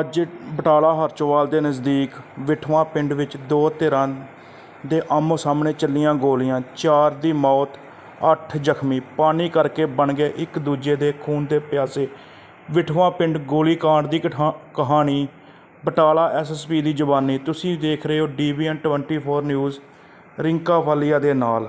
ਅੱਜ ਬਟਾਲਾ ਹਰਚੋਵਾਲ ਦੇ ਨਜ਼ਦੀਕ ਵਿਠਵਾ ਪਿੰਡ ਵਿੱਚ ਦੋ ਧਿਰਾਂ ਦੇ ਆਮੋ ਸਾਹਮਣੇ ਚੱਲੀਆਂ ਗੋਲੀਆਂ, ਚਾਰ ਦੀ ਮੌਤ, ਅੱਠ ਜ਼ਖਮੀ। ਪਾਣੀ ਕਰਕੇ ਬਣ ਗਏ ਇੱਕ ਦੂਜੇ ਦੇ ਖੂਨ ਦੇ ਪਿਆਸੇ। ਵਿਠਵਾ ਪਿੰਡ ਗੋਲੀकांड ਦੀ ਕਠਾ- ਕਹਾਣੀ, ਬਟਾਲਾ ਐਸਐਸਪੀ ਦੀ ਜ਼ੁਬਾਨੀ। ਤੁਸੀਂ ਦੇਖ ਰਹੇ ਹੋ ਡੀਬੀਐਨ 24 ਨਿਊਜ਼, ਰਿੰਕਾ ਵਾਲੀਆ ਦੇ ਨਾਲ।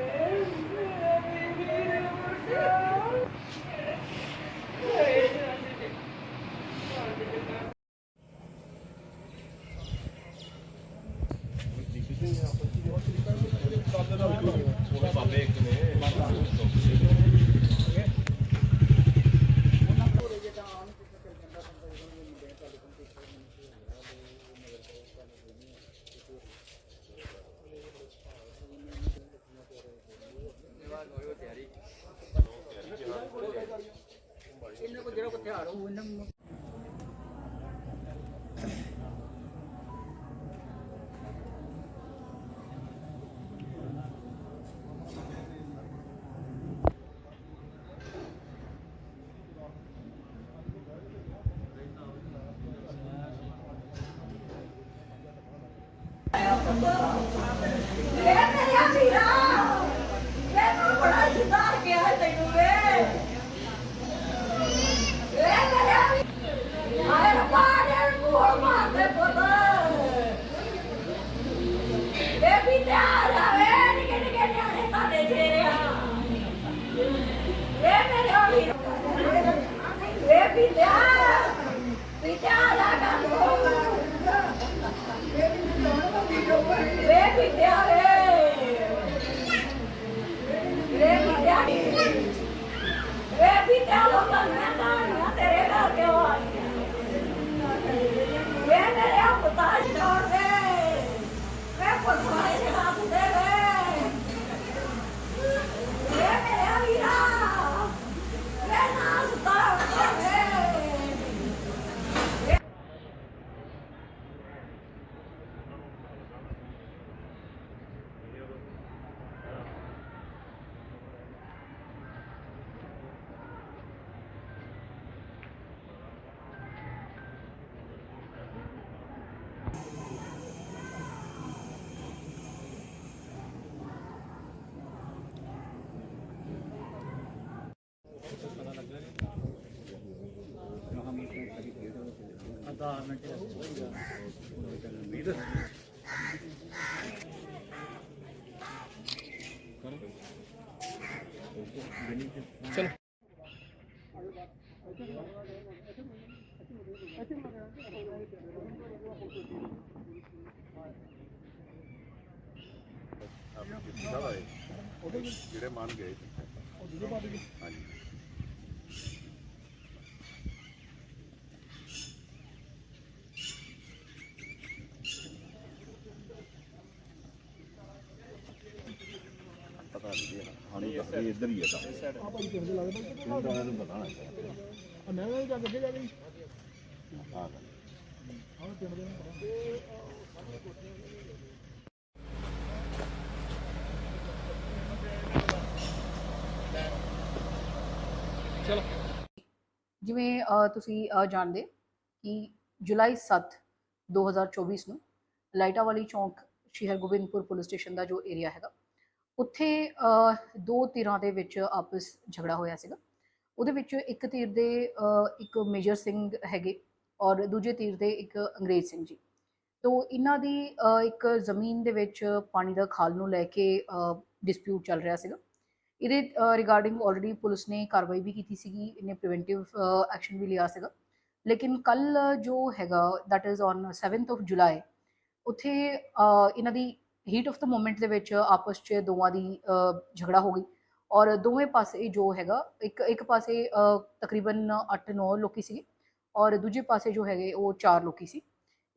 ਦਾ ਹੁੰਦਾ ਇਹ ਸਾਰਾ ਭਾਈਚਾਰਾ ਨਾ ਵੇ ਜਿਹੜੇ ਮੰਨ ਗਏ ਹਾਂਜੀ ਨਹੀਂ ਇਹ ਹਾਣੀ ਦੱਸਦੇ ਇੱਧਰ ਹੀ ਹੈ ਤਾਂ। ਆ। ਭਾਈ ਕਿੰਨੇ ਲੱਗਦਾ ਪਿੰਡ ਨੂੰ ਪਤਾ ਨਾ ਮੈਂ ਵੀ ਜਾ ਕੇ ਜਾ ਗਈ ਹਾਂ। ਜਿਵੇਂ ਅ, ਤੁਸੀਂ ਅ, ਜਾਣਦੇ ਕਿ ਜੁਲਾਈ 7 2024 ਨੂੰ ਲਾਈਟਾ ਵਾਲੀ ਚੌਂਕ ਸ਼੍ਰੀ ਹਰਗੋਬਿੰਦਪੁਰ ਪੁਲਿਸ ਸਟੇਸ਼ਨ ਦਾ ਜੋ ਏਰੀਆ ਹੈਗਾ ਉੱਥੇ ਦੋ ਧਿਰਾਂ ਦੇ ਵਿੱਚ ਆਪਸ ਝਗੜਾ ਹੋਇਆ ਸੀਗਾ। ਉਹਦੇ ਵਿੱਚ ਇੱਕ ਧਿਰ ਦੇ ਇੱਕ ਮੇਜਰ ਸਿੰਘ ਹੈਗੇ ਔਰ ਦੂਜੇ ਤੀਰ ਦੇ ਇੱਕ ਅੰਗਰੇਜ਼ ਸਿੰਘ ਜੀ। ਤੋਂ ਇਹਨਾਂ ਦੀ ਇੱਕ ਜ਼ਮੀਨ ਦੇ ਵਿੱਚ ਪਾਣੀ ਦਾ ਖਾਲ ਨੂੰ ਲੈ ਕੇ ਡਿਸਪਿਊਟ ਚੱਲ ਰਿਹਾ ਸੀਗਾ। ਇਹਦੇ ਰਿਗਾਰਡਿੰਗ ਆਲਰੇਡੀ ਪੁਲਿਸ ਨੇ ਕਾਰਵਾਈ ਵੀ ਕੀਤੀ ਸੀਗੀ, ਇਹਨੇ ਪ੍ਰੀਵੈਂਟਿਵ ਐਕਸ਼ਨ ਵੀ ਲਿਆ ਸੀਗਾ। ਲੇਕਿਨ ਕੱਲ ਜੋ ਹੈਗਾ that is on 7th of July ਉੱਥੇ ਇਹਨਾਂ ਦੀ ਹੀਟ ਆਫ ਦਾ ਮੂਮੈਂਟ ਦੇ ਵਿੱਚ ਆਪਸ 'ਚ ਦੋਵਾਂ ਦੀ ਝਗੜਾ ਹੋ ਗਈ। ਔਰ ਦੋਵੇਂ ਪਾਸੇ ਜੋ ਹੈਗਾ, ਇੱਕ ਇੱਕ ਪਾਸੇ ਤਕਰੀਬਨ 8-9 ਲੋਕੀ ਸੀਗੇ ਔਰ ਦੂਜੇ ਪਾਸੇ ਜੋ ਹੈਗੇ ਉਹ 4 ਲੋਕੀ ਸੀ।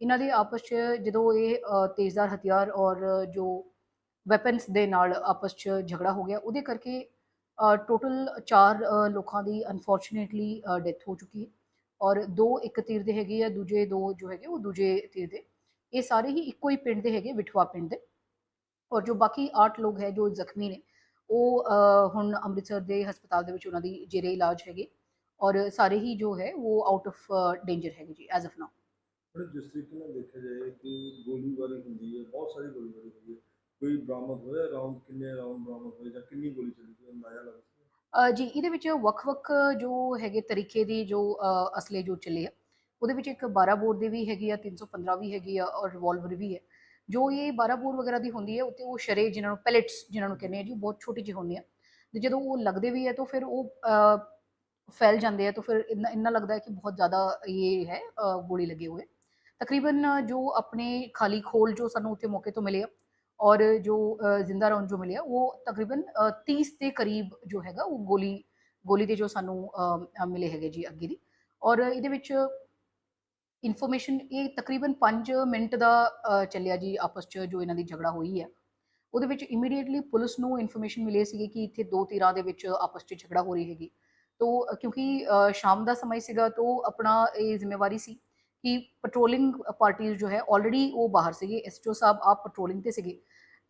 ਇਹਨਾਂ ਦੇ ਆਪਸ 'ਚ ਜਦੋਂ ਇਹ ਤੇਜ਼ਦਾਰ ਹਥਿਆਰ ਔਰ ਜੋ ਵੈਪਨਸ ਦੇ ਨਾਲ ਆਪਸ 'ਚ ਝਗੜਾ ਹੋ ਗਿਆ, ਉਹਦੇ ਕਰਕੇ ਟੋਟਲ 4 ਲੋਕਾਂ ਦੀ ਅਨਫੋਰਚੂਨੇਟਲੀ ਡੈਥ ਹੋ ਚੁੱਕੀ ਹੈ। ਔਰ ਦੋ ਇੱਕ ਤੀਰ ਦੇ ਹੈਗੇ ਆ, ਦੂਜੇ ਦੋ ਜੋ ਹੈਗੇ ਉਹ ਦੂਜੇ ਤੀਰ ਦੇ। ਇਹ ਸਾਰੇ ਹੀ ਇੱਕੋ ਹੀ ਪਿੰਡ ਦੇ ਹੈਗੇ, ਵਿਠਵਾ ਪਿੰਡ ਦੇ। ਔਰ ਜੋ ਬਾਕੀ 8 ਲੋਕ ਹੈ ਜੋ ਜ਼ਖਮੀ ਨੇ ਉਹ ਹੁਣ ਅੰਮ੍ਰਿਤਸਰ ਦੇ ਹਸਪਤਾਲ ਦੇ ਵਿੱਚ ਉਹਨਾਂ ਦੀ ਜੇਰੇ ਇਲਾਜ ਹੈਗੇ ਔਰ ਸਾਰੇ ਹੀ ਜੋ ਹੈ ਉਹ ਆਊਟ ਆਫ ਡੇਂਜਰ ਹੈਗੇ ਜੀ ਐਜ਼ ਆਫ ਨਾਓ ਪਰ ਜਿਸ ਤਰੀਕੇ ਨਾਲ ਦੇਖਿਆ ਜਾਏ ਕਿ ਗੋਲੀਬਾਰੀ ਹੁੰਦੀ ਹੈ ਬਹੁਤ ਸਾਰੀ ਗੋਲੀਬਾਰੀ ਹੁੰਦੀ ਹੈ ਕੋਈ ਬਰਾਮਦ ਹੋਇਆ ਰਾਉਂਡ ਕਿੰਨੇ ਰਾਉਂਡ ਬਰਾਮਦ ਹੋਏ ਜਾਂ ਕਿੰਨੀ ਗੋਲੀ ਚੱਲੀ ਕੋਈ ਅੰਦਾਜ਼ਾ ਲੱਗ ਸਕਦਾ ਅ, ਜੀ ਇਹਦੇ ਵਿੱਚ ਵੱਖ-ਵੱਖ ਜੋ ਹੈਗੇ ਤਰੀਕੇ ਦੀ ਜੋ ਅਸਲੇ ਜੋ ਚੱਲੇ ਆ ਉਹਦੇ ਵਿੱਚ ਇੱਕ 12 ਬੋਰ ਦੀ ਵੀ ਹੈਗੀ ਆ 315 ਵੀ ਹੈਗੀ ਆ ਔਰ ਰਿਵਾਲਵਰ ਵੀ ਹੈ। ਜੋ ਇਹ ਬਾਰਾਪੂਰ ਵਗੈਰਾ ਦੀ ਹੁੰਦੀ ਹੈ ਉੱਤੇ ਉਹ ਸ਼ਰੇ ਜਿਨ੍ਹਾਂ ਨੂੰ ਪੈਲੇਟਸ ਜਿਨ੍ਹਾਂ ਨੂੰ ਕਹਿੰਦੇ ਆ ਜੀ ਬਹੁਤ ਛੋਟੀ ਜਿਹੀ ਹੁੰਦੀ ਆ। ਤੇ ਜਦੋਂ ਉਹ ਲੱਗਦੇ ਵੀ ਹੈ ਤਾਂ ਫਿਰ ਉਹ ਫੈਲ ਜਾਂਦੇ ਆ ਤਾਂ ਫਿਰ ਇੰਨਾ ਇੰਨਾ ਲੱਗਦਾ ਹੈ ਕਿ ਬਹੁਤ ਜ਼ਿਆਦਾ ਇਹ ਹੈ ਗੋਲੀ ਲੱਗੇ ਹੋਏ ਤਕਰੀਬਨ ਜੋ ਆਪਣੇ ਖਾਲੀ ਖੋਲ ਜੋ ਸਾਨੂੰ ਉੱਥੇ ਮੌਕੇ ਤੋਂ ਮਿਲੇ ਆ ਔਰ ਜੋ ਜ਼ਿੰਦਾ ਰਾਉਂਡ ਜੋ ਮਿਲਿਆ ਉਹ ਤਕਰੀਬਨ ਅ, 30 ਦੇ ਕਰੀਬ ਜੋ ਹੈਗਾ ਉਹ ਗੋਲੀ ਗੋਲੀ ਦੇ ਜੋ ਸਾਨੂੰ ਮਿਲੇ ਹੈਗੇ ਜੀ ਅੱਗੇ ਦੀ। ਔਰ ਇਹਦੇ ਵਿੱਚ ਇਨਫੋਰਮੇਸ਼ਨ ਇਹ ਤਕਰੀਬਨ 5 ਮਿੰਟ ਦਾ ਚੱਲਿਆ ਜੀ ਆਪਸ 'ਚ ਜੋ ਇਹਨਾਂ ਦੀ ਝਗੜਾ ਹੋਈ ਹੈ। ਉਹਦੇ ਵਿੱਚ ਇਮੀਡੀਏਟਲੀ ਪੁਲਿਸ ਨੂੰ ਇਨਫੋਰਮੇਸ਼ਨ ਮਿਲੀ ਸੀਗੀ ਕਿ ਇੱਥੇ ਦੋ ਧਿਰਾਂ ਦੇ ਵਿੱਚ ਆਪਸ 'ਚ ਝਗੜਾ ਹੋ ਰਹੀ ਹੈਗੀ। ਤੋ ਕਿਉਂਕਿ ਸ਼ਾਮ ਦਾ ਸਮਾਂ ਸੀਗਾ, ਤੋ ਆਪਣਾ ਇਹ ਜ਼ਿੰਮੇਵਾਰੀ ਸੀ ਕਿ ਪੈਟਰੋਲਿੰਗ ਪਾਰਟੀਆਂ ਜੋ ਹੈ ਆਲਰੇਡੀ ਉਹ ਬਾਹਰ ਸੀਗੇ। ਐਸਟੋ ਸਾਹਿਬ ਆਪ ਪੈਟਰੋਲਿੰਗ ਤੇ ਸੀਗੇ।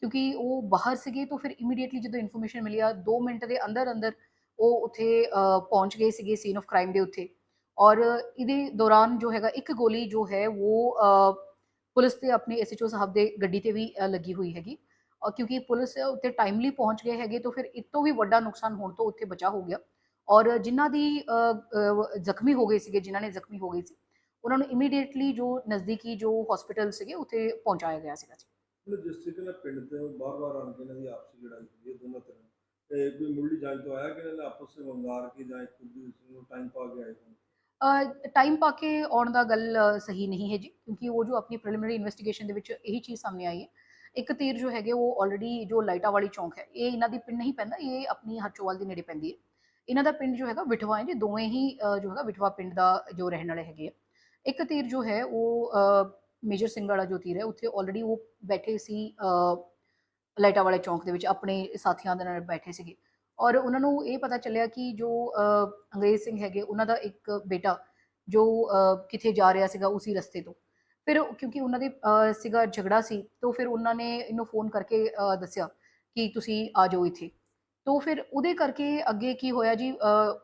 ਕਿਉਂਕਿ ਉਹ ਬਾਹਰ ਸੀਗੇ ਤਾਂ ਫਿਰ ਇਮੀਡੀਏਟਲੀ ਜਦੋਂ ਇਨਫੋਰਮੇਸ਼ਨ ਮਿਲੀ ਆ 2 ਮਿੰਟ ਦੇ ਅੰਦਰ ਅੰਦਰ ਉਹ ਉੱਥੇ ਪਹੁੰਚ ਗਏ ਸੀਗੇ ਸੀਨ ਆਫ ਕ੍ਰਾਈਮ ਦੇ ਉੱਤੇ। ਔਰ ਇਹਦੇ ਦੌਰਾਨ ਜੋ ਹੈਗਾ ਇੱਕ ਗੋਲੀ ਜੋ ਹੈ ਉਹ ਅ, ਪੁਲਿਸ ਤੇ ਆਪਣੇ ਐਸਐਚਓ ਸਾਹਿਬ ਦੇ ਗੱਡੀ ਤੇ ਵੀ ਅ, ਲੱਗੀ ਹੋਈ ਹੈਗੀ ਔਰ ਕਿਉਂਕਿ ਪੁਲਿਸ ਉੱਤੇ ਟਾਈਮਲੀ ਪਹੁੰਚ ਗਏ ਹੈਗੇ ਤਾਂ ਫਿਰ ਇਸ ਤੋਂ ਵੀ ਵੱਡਾ ਨੁਕਸਾਨ ਹੋਣ ਤੋਂ ਉੱਥੇ ਬਚਾ ਹੋ ਗਿਆ ਔਰ ਜਿਨ੍ਹਾਂ ਦੀ ਅ, ਅ, ਜ਼ਖਮੀ ਹੋ ਗਏ ਸੀਗੇ ਜਿਨ੍ਹਾਂ ਨੇ ਜ਼ਖਮੀ ਹੋ ਗਏ ਸੀ ਉਹਨਾਂ ਨੂੰ ਇਮੀਡੀਏਟਲੀ ਜੋ ਨਜ਼ਦੀਕੀ ਜੋ ਹਸਪੀਟਲ ਸੀਗੇ ਉੱਥੇ ਪਹੁੰਚਾਇਆ ਗਿਆ ਸੀਗਾ ਜੀ ਮਤਲਬ ਜਿਸ ਤਰੀਕੇ ਨਾਲ ਪਿੰਡ ਤੇ ਬਾਰ-ਬਾਰ ਆਣ ਕੇ ਇਹਨਾਂ ਦੀ ਆਪਸੀ ਲੜਾਈ ਹੁੰਦੀ ਹੈ ਦੋਨਾਂ ਤਰ੍ਹਾਂ ਤੇ ਕੋਈ ਮੁੱਢਲੀ ਜਾਂਚ ਤੋਂ ਆਇਆ ਕਿ ਇਹਨਾਂ ਨੇ ਆਪਸ ਵਿੱਚ ਵੰਗਾਰ ਕੇ ਜਾਂ ਇੱਕ ਦੂਸਰੇ ਨੂੰ ਟਾਈਮ ਪਾ ਕੇ ਆਏ ਹੋਣ ਟਾਈਮ ਪਾ ਕੇ ਆਉਣ ਦਾ ਗੱਲ ਸਹੀ ਨਹੀਂ ਹੈ ਜੀ ਕਿਉਂਕਿ ਉਹ ਜੋ ਆਪਣੀ ਪ੍ਰੀਲਿਮਿਨਰੀ ਇਨਵੈਸਟੀਗੇਸ਼ਨ ਦੇ ਵਿੱਚ ਇਹੀ ਚੀਜ਼ ਸਾਹਮਣੇ ਆਈ ਹੈ। ਇੱਕ ਤੀਰ ਜੋ ਹੈਗੇ ਉਹ ਆਲਰੇਡੀ ਜੋ ਲਾਈਟਾ ਵਾਲੀ ਚੌਂਕ ਹੈ ਇਹ ਇਹਨਾਂ ਦੀ ਪਿੰਡ ਨਹੀਂ ਪੈਂਦਾ ਇਹ ਆਪਣੀ ਹਰਚੋਵਾਲ ਦੇ ਨੇੜੇ ਪੈਂਦੀ ਹੈ। ਇਹਨਾਂ ਦਾ ਪਿੰਡ ਜੋ ਹੈਗਾ ਵਿਠਵਾ ਹੈ ਜੀ ਦੋਵੇਂ ਹੀ ਜੋ ਹੈਗਾ ਵਿਠਵਾ ਪਿੰਡ ਦਾ ਜੋ ਰਹਿਣ ਵਾਲੇ ਹੈਗੇ ਆ। ਇੱਕ ਤੀਰ ਜੋ ਹੈ ਉਹ ਮੇਜਰ ਸਿੰਘ ਵਾਲਾ ਜੋ ਤੀਰ ਹੈ ਉੱਥੇ ਆਲਰੇਡੀ ਉਹ ਬੈਠੇ ਸੀ ਅ, ਲਾਈਟਾ ਵਾਲੇ ਚੌਂਕ ਦੇ ਵਿੱਚ ਆਪਣੇ ਸਾਥੀਆਂ ਦੇ ਨਾਲ ਬੈਠੇ ਸੀਗੇ। ਔਰ ਉਹਨਾਂ ਨੂੰ ਇਹ ਪਤਾ ਚੱਲਿਆ ਕਿ ਜੋ ਅੰਗਰੇਜ਼ ਸਿੰਘ ਹੈਗੇ ਉਹਨਾਂ ਦਾ ਇੱਕ ਬੇਟਾ ਜੋ ਕਿੱਥੇ ਜਾ ਰਿਹਾ ਸੀਗਾ ਉਸੇ ਰਸਤੇ ਤੋਂ। ਫਿਰ ਕਿਉਂਕਿ ਉਹਨਾਂ ਦੇ ਸੀਗਾ ਝਗੜਾ ਸੀ ਤਾਂ ਫਿਰ ਉਹਨਾਂ ਨੇ ਇਹਨੂੰ ਫੋਨ ਕਰਕੇ ਦੱਸਿਆ ਕਿ ਤੁਸੀਂ ਆ ਜਾਓ ਇੱਥੇ। ਤਾਂ ਫਿਰ ਉਹਦੇ ਕਰਕੇ ਅੱਗੇ ਕੀ ਹੋਇਆ ਜੀ ਅ,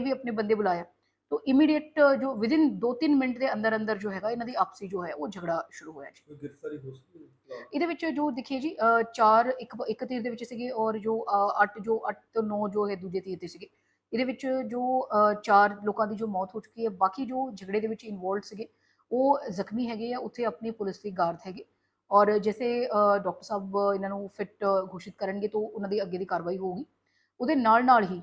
ਵੀ ਆਪਣੇ ਬੰਦੇ ਬੁਲਾਇਆ। ਤਾਂ ਇਮੀਡੀਏਟ ਜੋ ਵਿਦਿਨ 2-3 ਮਿੰਟ ਦੇ ਅੰਦਰ ਅੰਦਰ ਜੋ ਹੈਗਾ ਇਹਨਾਂ ਦੀ ਆਪਸੀ ਜੋ ਹੈ ਉਹ ਝਗੜਾ ਸ਼ੁਰੂ ਹੋਇਆ ਜੀ ਕੋਈ ਗ੍ਰਿਫਤਾਰੀ ਹੋ ਸਕਦੀ ਹੈ ਫਿਲਹਾਲ? ਇਹਦੇ ਵਿੱਚ ਜੋ ਦੇਖੀਏ ਜੀ ਚਾਰ ਇੱਕ ਇੱਕ ਤੀਰ ਦੇ ਵਿੱਚ ਸੀਗੇ ਔਰ ਜੋ 8 ਜੋ 8 ਤੋਂ 9 ਜੋ ਹੈ ਦੂਜੇ ਤੀਰ ਤੇ ਸੀਗੇ ਇਹਦੇ ਵਿੱਚ ਜੋ ਚਾਰ ਲੋਕਾਂ ਦੀ ਜੋ ਮੌਤ ਹੋ ਚੁੱਕੀ ਹੈ ਬਾਕੀ ਜੋ ਝਗੜੇ ਦੇ ਵਿੱਚ ਇਨਵੋਲਡ ਸੀਗੇ ਉਹ ਜ਼ਖਮੀ ਹੈਗੇ ਆ ਉੱਥੇ ਆਪਣੀ ਪੁਲਿਸ ਦੀ ਗਾਰਡ ਹੈਗੇ ਔਰ ਜੈਸੇ ਡਾਕਟਰ ਸਾਹਿਬ ਇਹਨਾਂ ਨੂੰ ਫਿੱਟ ਘੋਸ਼ਿਤ ਕਰਨਗੇ ਤਾਂ ਉਹਨਾਂ ਦੀ ਅੱਗੇ ਦੀ ਕਾਰਵਾਈ ਹੋਊਗੀ ਉਹਦੇ ਨਾਲ ਨਾਲ ਹੀ